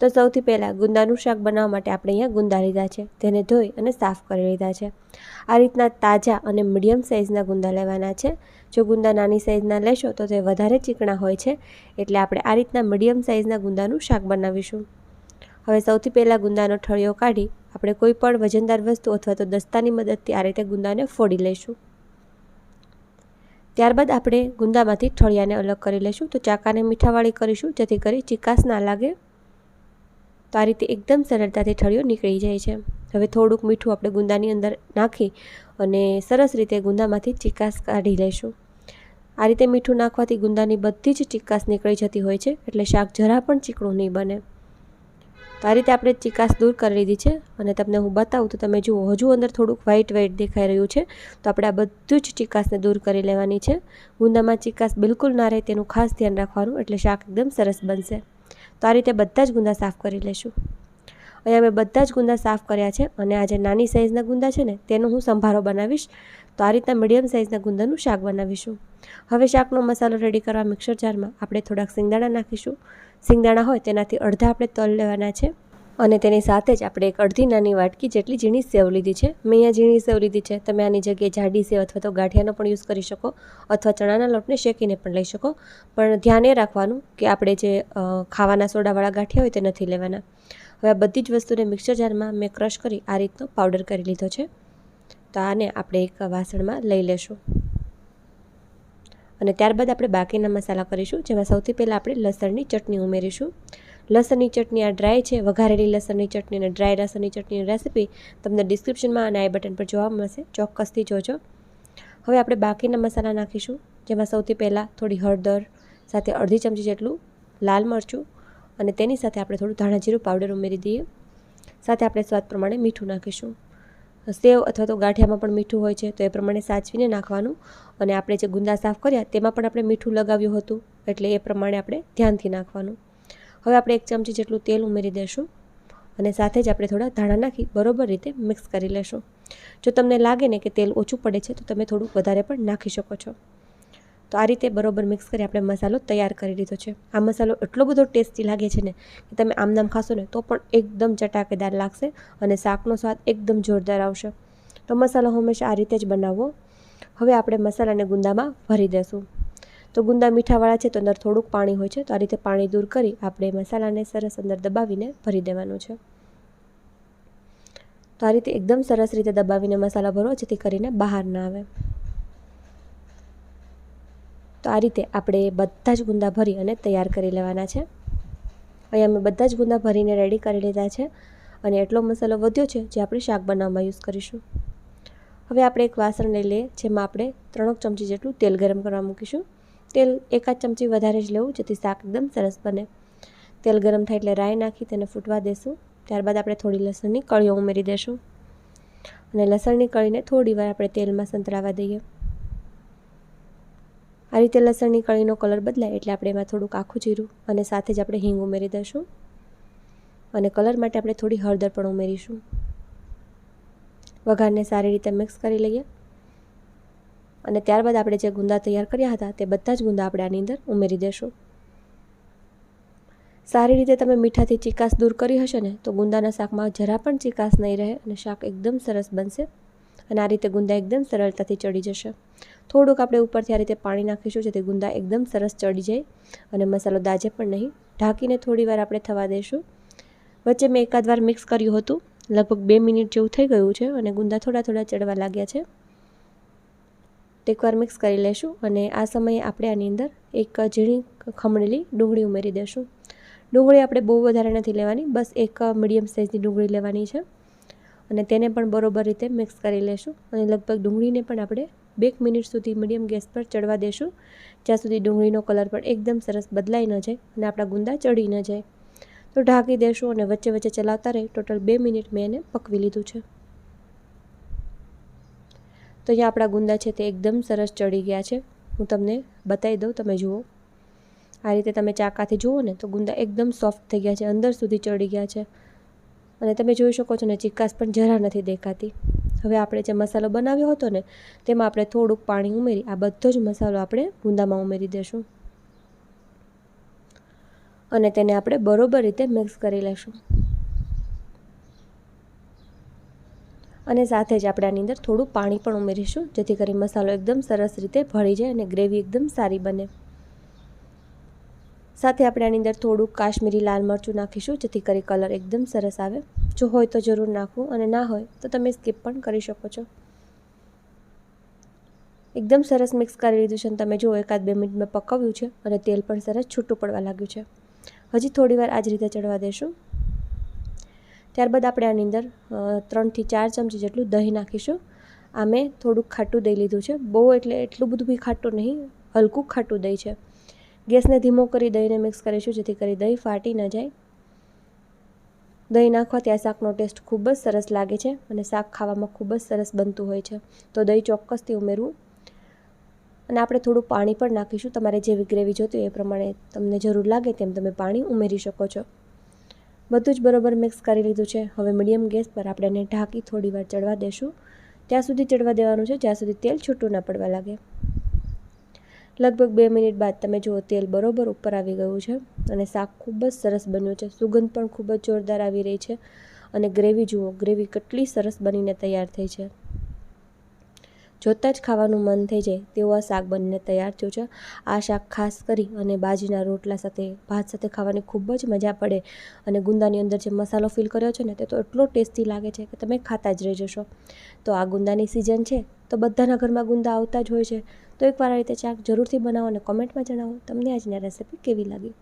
તો સૌથી પહેલાં ગુંદાનું શાક બનાવવા માટે આપણે અહીંયા ગુંદા લીધા છે. તેને ધોઈ અને સાફ કરી લીધા છે. આ રીતના તાજા અને મીડિયમ સાઇઝના ગુંદા લેવાના છે. જો ગુંદા નાની સાઇઝના લેશો તો તે વધારે ચીકણા હોય છે. એટલે આપણે આ રીતના મીડિયમ સાઇઝના ગુંદાનું શાક બનાવીશું. હવે સૌથી પહેલાં ગુંદાનો ઠળિયો કાઢી આપણે કોઈ પણ વજનદાર વસ્તુ અથવા તો દસ્તાની મદદથી આ રીતે ગુંદાને ફોડી લઈશું. ત્યારબાદ આપણે ગુંદામાંથી ઠળિયાને અલગ કરી લઈશું. તો ચાકાને મીઠાવાળી કરીશું, જેથી કરી ચિકાસ ના લાગે તો આ રીતે એકદમ સરળતાથી ઠળિયો નીકળી જાય છે. હવે થોડુંક મીઠું આપણે ગુંદાની અંદર નાખી અને સરસ રીતે ગુંદામાંથી ચિકાસ કાઢી લઈશું. આ રીતે મીઠું નાખવાથી ગુંદાની બધી જ ચિકાસ નીકળી જતી હોય છે, એટલે શાક જરા પણ ચીકણું નહીં બને. તો આ રીતે આપણે ચિકાસ દૂર કરી લીધી છે અને તમને હું બતાવું તો તમે જુઓ, હજુ અંદર થોડુંક વ્હાઇટ વ્હાઇટ દેખાઈ રહ્યું છે, તો આપણે આ બધું જ ચિકાસને દૂર કરી લેવાની છે. ગુંદામાં ચિકાસ બિલકુલ ના રહે તેનું ખાસ ધ્યાન રાખવાનું, એટલે શાક એકદમ સરસ બનશે. તો આ રીતે બધા જ ગુંદા સાફ કરી લઈશું અહીંયા મેં બધા જ ગુંદા સાફ કર્યા છે અને આ જે નાની સાઇઝના ગુંદા છે ને, તેનો હું સંભારો બનાવીશ. તો આ રીતના મીડિયમ સાઇઝના ગુંદાનું શાક બનાવીશું. હવે શાકનો મસાલો રેડી કરવા મિક્સર જારમાં આપણે થોડાક સિંગદાણા નાખીશું. સિંગદાણા હોય તેનાથી અડધા આપણે તલ લેવાના છે. અને તેની સાથે જ આપણે એક અડધી નાની વાટકી જેટલી ઝીણી સેવ લીધી છે. મેં અહીંયા ઝીણી સેવ લીધી છે. તમે આની જગ્યાએ જાડી સેવ અથવા તો ગાંઠિયાનો પણ યુઝ કરી શકો અથવા ચણાના લોટને શેકીને પણ લઈ શકો. પણ ધ્યાન રાખવાનું કે આપણે જે ખાવાના સોડાવાળા ગાંઠિયા હોય તે નથી લેવાના. હવે આ બધી જ વસ્તુને મિક્સર જારમાં મેં ક્રશ કરી આ રીતનો પાવડર કરી લીધો છે. તો આને આપણે એક વાસણમાં લઈ લેશું. અને ત્યારબાદ આપણે બાકીના મસાલા કરીશું, જેમાં સૌથી પહેલાં આપણે લસણની ચટણી ઉમેરીશું. લસણની ચટણી આ ડ્રાય છે. વઘારેલી લસણની ચટણી અને ડ્રાય લસણની ચટણીની રેસીપી તમને ડિસ્ક્રિપ્શનમાં અને આઈ બટન પર જોવા મળશે. ચોક્કસથી જોજો. હવે આપણે બાકીના મસાલા નાખીશું, જેમાં સૌથી પહેલાં થોડી હળદર, સાથે અડધી ચમચી જેટલું લાલ મરચું અને તેની સાથે આપણે થોડું ધાણા જીરું પાવડર ઉમેરી દઈએ. સાથે આપણે સ્વાદ પ્રમાણે મીઠું નાખીશું. સેવ અથવા તો ગાંઠિયામાં પણ મીઠું હોય છે, તો એ પ્રમાણે સાચવીને નાખવાનું. અને આપણે જે ગુંદા સાફ કર્યા, તેમાં પણ આપણે મીઠું લગાવ્યું હતું, એટલે એ પ્રમાણે આપણે ધ્યાનથી નાખવાનું. હવે આપણે એક ચમચી જેટલું તેલ ઉમેરી દઈશું અને સાથે જ આપણે થોડા ધાણા નાખી બરોબર રીતે મિક્સ કરી લેશું. જો તમને લાગે ને કે તેલ ઓછું પડે છે, તો તમે થોડુંક વધારે પણ નાખી શકો છો. તો આ રીતે બરોબર મિક્સ કરી આપણે મસાલો તૈયાર કરી લીધો છે. આ મસાલો એટલો બધો ટેસ્ટી લાગે છે ને કે તમે આમ નામ ખાશો ને તો પણ એકદમ ચટાકેદાર લાગશે અને શાકનો સ્વાદ એકદમ જોરદાર આવશે. તો મસાલો હંમેશા આ રીતે જ બનાવવો. હવે આપણે મસાલાને ગુંદામાં ભરી દેશું. તો ગુંદા મીઠાવાળા છે તો અંદર થોડુંક પાણી હોય છે તો આ રીતે પાણી દૂર કરી આપણે મસાલાને સરસ અંદર દબાવીને ભરી દેવાનું છે. તો આ રીતે એકદમ સરસ રીતે દબાવીને મસાલા ભરો જેથી કરીને બહાર ના આવે. તો આ રીતે આપણે બધા જ ગુંદા ભરી અને તૈયાર કરી લેવાના છે. અહીંયા મેં બધા જ ગુંદા ભરીને રેડી કરી લીધા છે અને એટલો મસાલો વધ્યો છે જે આપણે શાક બનાવવામાં યુઝ કરીશું. હવે આપણે એક વાસણ લઈ લઈએ જેમાં આપણે ત્રણક ચમચી જેટલું તેલ ગરમ કરવા મૂકીશું. તેલ એકાદ ચમચી વધારે જ લેવું, જેથી શાક એકદમ સરસ બને. તેલ ગરમ થાય એટલે રાઈ નાખી તેને ફૂટવા દેશું. ત્યારબાદ આપણે થોડી લસણની કળીઓ ઉમેરી દઈશું અને લસણની કળીને થોડી વાર આપણે તેલમાં સંતળાવા દઈએ. આ રીતે લસણની કળીનો કલર બદલાય એટલે આપણે એમાં થોડુંક આખું જીરું અને સાથે જ આપણે હિંગ ઉમેરી દઈશું. અને કલર માટે આપણે થોડી હળદર પણ ઉમેરીશું. વઘારને સારી રીતે મિક્સ કરી લઈએ. અને ત્યારબાદ આપણે જે ગુંદા તૈયાર કર્યા હતા તે બધા જ ગુંદા આપણે આની અંદર ઉમેરી દેશું. સારી રીતે તમે મીઠાથી ચિકાસ દૂર કરી હશે ને, તો ગુંદાના શાકમાં જરા પણ ચિકાસ નહીં રહે અને શાક એકદમ સરસ બનશે અને આ રીતે ગુંદા એકદમ સરળતાથી ચડી જશે. થોડુંક આપણે ઉપરથી આ રીતે પાણી નાખીશું જેથી ગુંદા એકદમ સરસ ચડી જાય અને મસાલો દાજે પણ નહીં. ઢાંકીને થોડીવાર આપણે થવા દઈશું વચ્ચે મેં એકાદ વાર મિક્સ કર્યું હતું. લગભગ બે મિનિટ જેવું થઈ ગયું છે અને ગુંદા થોડા થોડા ચડવા લાગ્યા છે. એકવાર મિક્સ કરી લેશું અને આ સમયે આપણે આની અંદર એક ઝીણી ખમણેલી ડુંગળી ઉમેરી દઈશું ડુંગળી આપણે બહુ વધારે નથી લેવાની, બસ એક મીડિયમ સાઇઝની ડુંગળી લેવાની છે. અને તેને પણ બરોબર રીતે મિક્સ કરી લેશું અને લગભગ ડુંગળીને પણ આપણે બે મિનિટ સુધી મીડિયમ ગેસ પર ચડવા દેશું, જ્યાં સુધી ડુંગળીનો કલર પણ એકદમ સરસ બદલાઈ ન જાય અને આપણા ગુંદા ચડી ન જાય. તો ઢાંકી દેશું અને વચ્ચે વચ્ચે ચલાવતા રહી. ટોટલ બે મિનિટ મેં એને પકવી લીધું છે. તો અહીંયા આપણા ગુંદા છે તે એકદમ સરસ ચડી ગયા છે. હું તમને બતાવી દઉં, તમે જુઓ. આ રીતે તમે ચાકાથી જુઓ ને, તો ગુંદા એકદમ સોફ્ટ થઈ ગયા છે, અંદર સુધી ચડી ગયા છે. અને તમે જોઈ શકો છો ને ચિકાસ પણ જરા નથી દેખાતી. હવે આપણે જે મસાલો બનાવ્યો હતો ને, તેમાં આપણે થોડુંક પાણી ઉમેરી, આ બધો જ મસાલો આપણે ગુંદામાં ઉમેરી દઈશું અને તેને આપણે બરોબર રીતે મિક્સ કરી લેશું. અને સાથે જ આપણે આની અંદર થોડું પાણી પણ ઉમેરીશું, જેથી કરી મસાલો એકદમ સરસ રીતે ભળી જાય અને ગ્રેવી એકદમ સારી બને. સાથે આપણે આની અંદર થોડુંક કાશ્મીરી લાલ મરચું નાખીશું, જેથી કરી કલર એકદમ સરસ આવે. જો હોય તો જરૂર નાખવું, અને ના હોય તો તમે સ્કીપ પણ કરી શકો છો. એકદમ સરસ મિક્સ કરી લીધું છે અને તમે જુઓ, એકાદ બે મિનિટ મેં પકવ્યું છે અને તેલ પણ સરસ છૂટું પડવા લાગ્યું છે. હજી થોડી વાર આ જ રીતે ચડવા દેશું. ત્યારબાદ આપણે આની અંદર ત્રણથી ચાર ચમચી જેટલું દહીં નાખીશું. આ મેં થોડુંક ખાટું દહીં લીધું છે. બહુ એટલે એટલું બધું બી ખાટું નહીં, હલકું ખાટું દહીં છે. ગેસને ધીમો કરી દહીંને મિક્સ કરીશું જેથી કરી દહીં ફાટી ન જાય. દહીં નાખવાથી આ શાકનો ટેસ્ટ ખૂબ જ સરસ લાગે છે અને શાક ખાવામાં ખૂબ જ સરસ બનતું હોય છે. તો દહીં ચોક્કસથી ઉમેરવું. અને આપણે થોડું પાણી પણ નાખીશું. તમારે જેવી ગ્રેવી જોતી એ પ્રમાણે તમને જરૂર લાગે તેમ તમે પાણી ઉમેરી શકો છો. બધું જ બરોબર મિક્સ કરી લીધું છે. હવે મીડિયમ ગેસ પર આપણે એને ઢાંકી થોડી વાર ચડવા દેશું. ત્યાં સુધી ચડવા દેવાનું છે, જ્યાં સુધી તેલ છૂટું ના પડવા લાગે. લગભગ બે મિનિટ બાદ તમે જુઓ તેલ બરોબર ઉપર આવી ગયું છે અને શાક ખૂબ જ સરસ બન્યું છે. સુગંધ પણ ખૂબ જ જોરદાર આવી રહી છે અને ગ્રેવી જુઓ, ગ્રેવી કેટલી સરસ બનીને તૈયાર થઈ છે. જોતાં જ ખાવાનું મન થઈ જાય તેવું આ શાક બનીને તૈયાર થયું છે. આ શાક ખાસ કરી અને બાજરીના રોટલા સાથે, ભાત સાથે ખાવાની ખૂબ જ મજા પડે અને ગુંદાની અંદર જે મસાલો ફિલ કર્યો છે ને તે તો એટલો ટેસ્ટી લાગે છે કે તમે ખાતા જ રહી જશો. તો આ ગુંદાની સિઝન છે તો બધાના ઘરમાં ગુંદા આવતા જ હોય છે. તો એકવાર આ રીતે શાક જરૂરથી બનાવો અને કોમેન્ટમાં જણાવો તમને આજની રેસીપી કેવી લાગી?